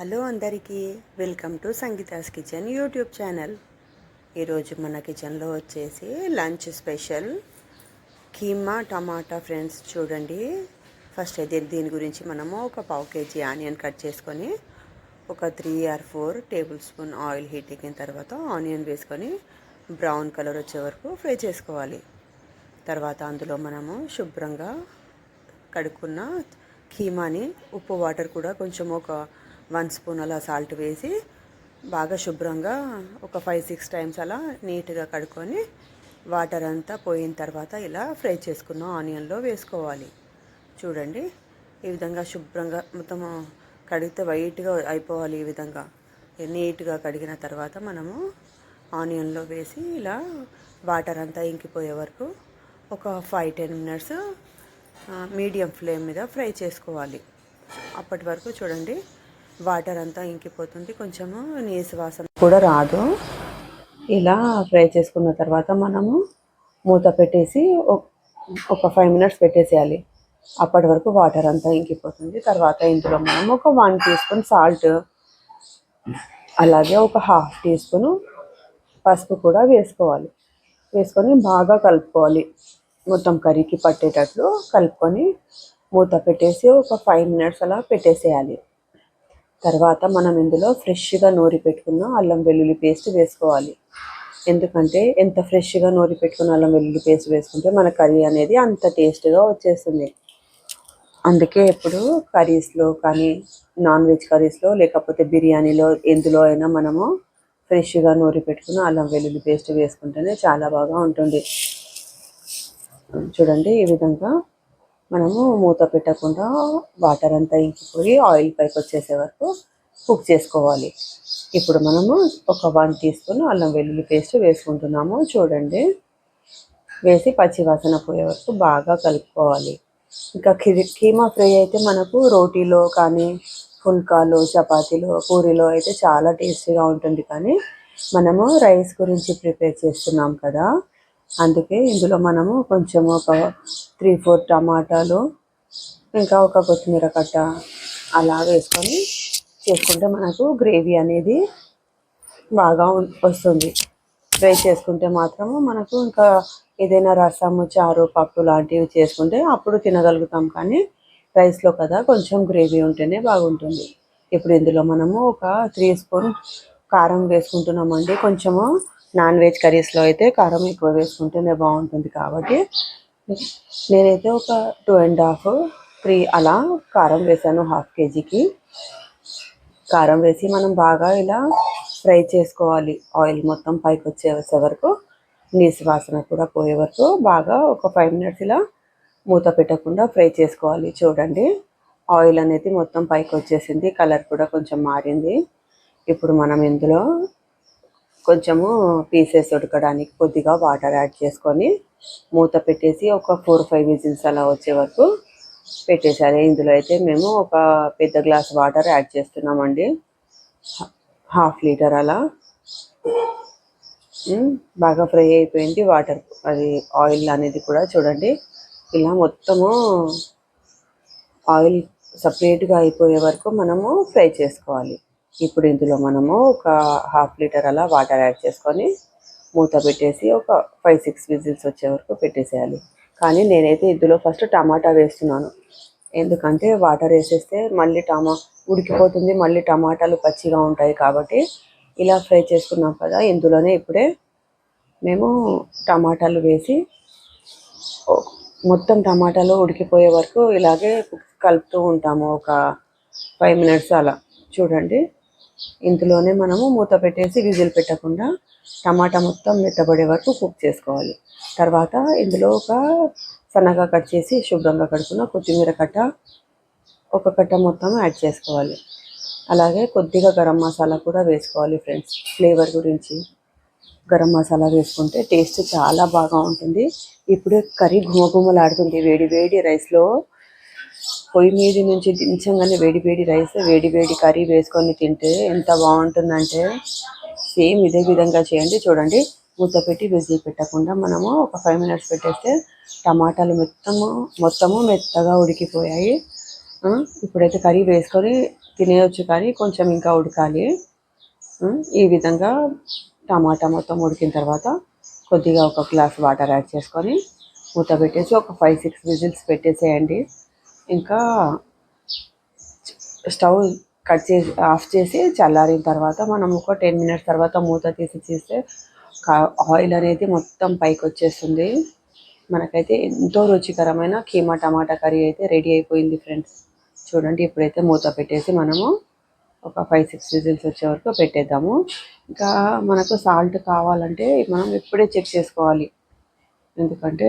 Hello అందరికీ welcome to Sangeetha's kitchen YouTube channel. ఈరోజు మన కిచెన్లో వచ్చేసి lunch special keema tomato friends చూడండి. ఫస్ట్ అయితే దీని గురించి మనము ఒక పావు కేజీ ఆనియన్ కట్ చేసుకొని ఒక three or four table spoon oil heat ఎక్కిన తర్వాత ఆనియన్ వేసుకొని బ్రౌన్ కలర్ వచ్చే వరకు ఫ్రై చేసుకోవాలి. తర్వాత అందులో మనము శుభ్రంగా కడుక్కున్న కీమాని ఉప్పు వాటర్ కూడా కొంచెం ఒక వన్ స్పూన్ అలా సాల్ట్ వేసి బాగా శుభ్రంగా ఒక ఫైవ్ సిక్స్ టైమ్స్ అలా నీట్గా కడుక్కొని వాటర్ అంతా పోయిన తర్వాత ఇలా ఫ్రై చేసుకున్న ఆనియన్లో వేసుకోవాలి. చూడండి ఈ విధంగా శుభ్రంగా మొత్తం కడిగితే వైట్గా అయిపోవాలి ఈ విధంగా. నీట్గా కడిగిన తర్వాత మనము ఆనియన్లో వేసి ఇలా వాటర్ అంతా ఇంకిపోయే వరకు ఒక five ten minutes medium flame మీద ఫ్రై చేసుకోవాలి. అప్పటి వరకు చూడండి వాటర్ అంతా ఇంకిపోతుంది. కొంచెము నీసు వాసన కూడా రాదు. ఇలా ఫ్రై చేసుకున్న తర్వాత మనము మూత పెట్టేసి ఒక ఫైవ్ మినిట్స్ పెట్టేసేయాలి. అప్పటి వరకు వాటర్ అంతా ఇంకిపోతుంది. తర్వాత ఇందులో మనం ఒక వన్ టీ స్పూన్ సాల్ట్ అలాగే ఒక హాఫ్ టీ స్పూన్ పసుపు కూడా వేసుకోవాలి. వేసుకొని బాగా కలుపుకోవాలి. మొత్తం కర్రీకి పట్టేటట్లు కలుపుకొని మూత పెట్టేసి ఒక ఫైవ్ మినిట్స్ అలా పెట్టేసేయాలి. తర్వాత మనం ఇందులో ఫ్రెష్గా నూరి పెట్టుకున్న అల్లం వెల్లుల్లి పేస్ట్ వేసుకోవాలి. ఎందుకంటే ఎంత ఫ్రెష్గా నూరి పెట్టుకున్న అల్లం వెల్లుల్లి పేస్ట్ వేసుకుంటే మన కర్రీ అనేది అంత టేస్ట్గా వచ్చేస్తుంది. అందుకే ఎప్పుడు కర్రీస్లో కానీ నాన్ వెజ్ కర్రీస్లో లేకపోతే బిర్యానీలో ఎందులో అయినా మనము ఫ్రెష్గా నూరి పెట్టుకున్న అల్లం వెల్లుల్లి పేస్ట్ వేసుకుంటేనే చాలా బాగా ఉంటుంది. చూడండి ఈ విధంగా మనము మూత పెట్టకుండా వాటర్ అంతా ఇంకిపోయి ఆయిల్ పైకి వచ్చేసే వరకు కుక్ చేసుకోవాలి. ఇప్పుడు మనము ఒక వన్ టీ స్పూన్ అల్లం వెల్లుల్లి పేస్ట్ వేసుకుంటున్నాము. చూడండి. వేసి పచ్చి వాసన పోయే వరకు బాగా కలుపుకోవాలి. ఇంకా కీమా ఫ్రై అయితే మనకు రోటీలో కానీ ఫుల్కాలో చపాతీలో పూరిలో అయితే చాలా టేస్టీగా ఉంటుంది. కానీ మనము రైస్ గురించి ప్రిపేర్ చేస్తున్నాం కదా. అందుకే ఇందులో మనము కొంచెం ఒక త్రీ ఫోర్ టమాటాలు ఇంకా ఒక కొత్తిమీర కట్ట అలా వేసుకొని చేసుకుంటే మనకు గ్రేవీ అనేది బాగా వస్తుంది. ఫ్రై చేసుకుంటే మాత్రము మనకు ఇంకా ఏదైనా రసము చారు పప్పు లాంటివి చేసుకుంటే అప్పుడు తినగలుగుతాం కానీ రైస్లో కదా కొంచెం గ్రేవీ ఉంటేనే బాగుంటుంది. ఇప్పుడు ఇందులో మనము ఒక త్రీ స్పూన్ కారం వేసుకుంటున్నామండి. కొంచెము నాన్ వెజ్ కర్రీస్లో అయితే కారం ఎక్కువ వేసుకుంటేనే బాగుంటుంది కాబట్టి నేనైతే ఒక టూ అండ్ హాఫ్ త్రీ అలా కారం వేసాను హాఫ్ కేజీకి. కారం వేసి మనం బాగా ఇలా ఫ్రై చేసుకోవాలి. ఆయిల్ మొత్తం పైకి వచ్చే వరకు నీసు వాసన కూడా పోయే వరకు బాగా ఒక ఫైవ్ మినిట్స్ ఇలా మూత పెట్టకుండా ఫ్రై చేసుకోవాలి. చూడండి ఆయిల్ అనేది మొత్తం పైకి వచ్చేసింది కలర్ కూడా కొంచెం మారింది. ఇప్పుడు మనం ఇందులో కొంచెము పీసెస్ ఉడకడానికి కొద్దిగా వాటర్ యాడ్ చేసుకొని మూత పెట్టేసి ఒక ఫోర్ ఫైవ్ విజిల్స్ అలా వచ్చే వరకు పెట్టేసారి ఇందులో అయితే మేము ఒక పెద్ద గ్లాస్ వాటర్ యాడ్ చేస్తున్నామండి. హాఫ్ లీటర్ అలా. బాగా ఫ్రై అయిపోయింది. వాటర్ అది ఆయిల్ అనేది కూడా చూడండి. ఇలా మొత్తము ఆయిల్ సపరేట్గా అయిపోయే వరకు మనము ఫ్రై చేసుకోవాలి. ఇప్పుడు ఇందులో మనము ఒక హాఫ్ లీటర్ అలా వాటర్ యాడ్ చేసుకొని మూత పెట్టేసి ఒక ఫైవ్ సిక్స్ విజిల్స్ వచ్చే వరకు పెట్టేసేయాలి. కానీ నేనైతే ఇందులో ఫస్ట్ టమాటా వేస్తున్నాను. ఎందుకంటే వాటర్ వేసేస్తే మళ్ళీ టమా ఉడికిపోతుంది మళ్ళీ టమాటాలు పచ్చిగా ఉంటాయి కాబట్టి ఇలా ఫ్రై చేసుకున్నాం కదా ఇందులోనే ఇప్పుడే మేము టమాటాలు వేసి మొత్తం టమాటాలు ఉడికిపోయే వరకు ఇలాగే కలుపుతూ ఉంటాము ఒక ఫైవ్ మినిట్స్ అలా. చూడండి. ఇందులోనే మనము మూత పెట్టేసి విజిల్ పెట్టకుండా టమాటా మొత్తం మెత్తబడే వరకు కుక్ చేసుకోవాలి. తర్వాత ఇందులో ఒక సన్నగా కట్ చేసి శుభ్రంగా కడుకున్న కొత్తిమీర కట్ట ఒక కట్ట మొత్తం యాడ్ చేసుకోవాలి. అలాగే కొద్దిగా గరం మసాలా కూడా వేసుకోవాలి ఫ్రెండ్స్. ఫ్లేవర్ గురించి గరం మసాలా వేసుకుంటే టేస్ట్ చాలా బాగా ఉంటుంది. ఇప్పుడే కర్రీ గుమగుమలాడుతుంది వేడి వేడి రైస్లో పొయ్యి మీద నుంచి దించంగానే వేడి వేడి రైస్ వేడి వేడి కర్రీ వేసుకొని తింటే ఎంత బాగుంటుందంటే సేమ్ ఇదే విధంగా చేయండి. చూడండి మూత పెట్టి విజిల్ పెట్టకుండా మనము ఒక ఫైవ్ మినిట్స్ పెట్టేస్తే టమాటాలు మొత్తము మొత్తము మెత్తగా ఉడికిపోయాయి. ఇప్పుడైతే కర్రీ వేసుకొని తినేయచ్చు కానీ కొంచెం ఇంకా ఉడకాలి. ఈ విధంగా టమాటా మొత్తం ఉడికిన తర్వాత కొద్దిగా ఒక గ్లాస్ వాటర్ యాడ్ చేసుకొని మూత పెట్టేసి ఒక ఫైవ్ సిక్స్ విజిల్స్ పెట్టేసేయండి. ఇంకా స్టవ్ కట్ చేసి ఆఫ్ చేసి చల్లారిన తర్వాత మనం ఒక టెన్ మినిట్స్ తర్వాత మూత తీసి చేస్తే ఆయిల్ అనేది మొత్తం పైకి వచ్చేస్తుంది. మనకైతే ఎంతో రుచికరమైన కీమా టమాటా కర్రీ అయితే రెడీ అయిపోయింది ఫ్రెండ్స్. చూడండి ఇప్పుడైతే మూత పెట్టేసి మనము ఒక ఫైవ్ సిక్స్ విజిల్స్ వచ్చే వరకు పెట్టేద్దాము. ఇంకా మనకు సాల్ట్ కావాలంటే మనం ఇప్పుడే చెక్ చేసుకోవాలి. ఎందుకంటే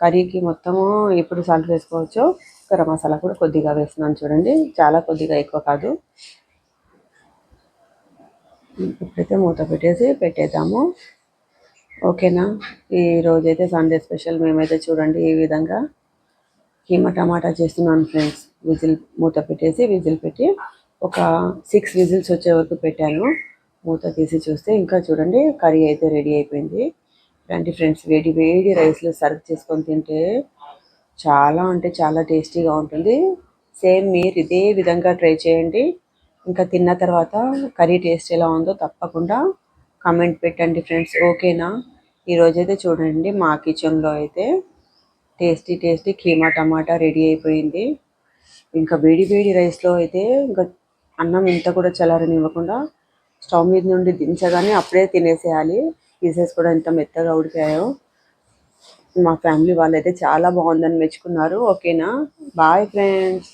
కర్రీకి మొత్తము ఎప్పుడు సాల్ట్ వేసుకోవచ్చో గరం మసాలా కూడా కొద్దిగా వేస్తున్నాను చూడండి. చాలా కొద్దిగా ఎక్కువ కాదు. ఇప్పుడైతే మూత పెట్టేసి పెట్టేద్దాము. ఓకేనా? ఈ రోజైతే సండే స్పెషల్ మేమైతే చూడండి ఈ విధంగా కీమా టమాటా చేస్తున్నాను ఫ్రెండ్స్. విజిల్ మూత పెట్టేసి విజిల్ పెట్టి ఒక సిక్స్ విజిల్స్ వచ్చే వరకు పెట్టాను. మూత తీసి చూస్తే ఇంకా చూడండి కర్రీ అయితే రెడీ అయిపోయింది. ఇలాంటి ఫ్రెండ్స్ వేడి వేడి రైస్లో సర్వ్ చేసుకొని తింటే చాలా అంటే చాలా టేస్టీగా ఉంటుంది. సేమ్ మీరు ఇదే విధంగా ట్రై చేయండి. ఇంకా తిన్న తర్వాత కర్రీ టేస్ట్ ఎలా ఉందో తప్పకుండా కామెంట్ పెట్టండి ఫ్రెండ్స్. ఓకేనా? ఈరోజైతే చూడండి మా కిచెన్లో అయితే tasty tasty keema tomato ready అయిపోయింది. ఇంకా వేడి వేడి రైస్లో అయితే ఇంకా అన్నం ఇంత కూడా చల్లారనివ్వకుండా స్టవ్ మీద నుండి దించగానే అప్పుడే తినేసేయాలి. పీసెస్ కూడా ఎంత మెత్తగా ఉడికాయో. మా ఫ్యామిలీ వాళ్ళైతే చాలా బాగుందని మెచ్చుకున్నారు. ఓకేనా? Bye friends.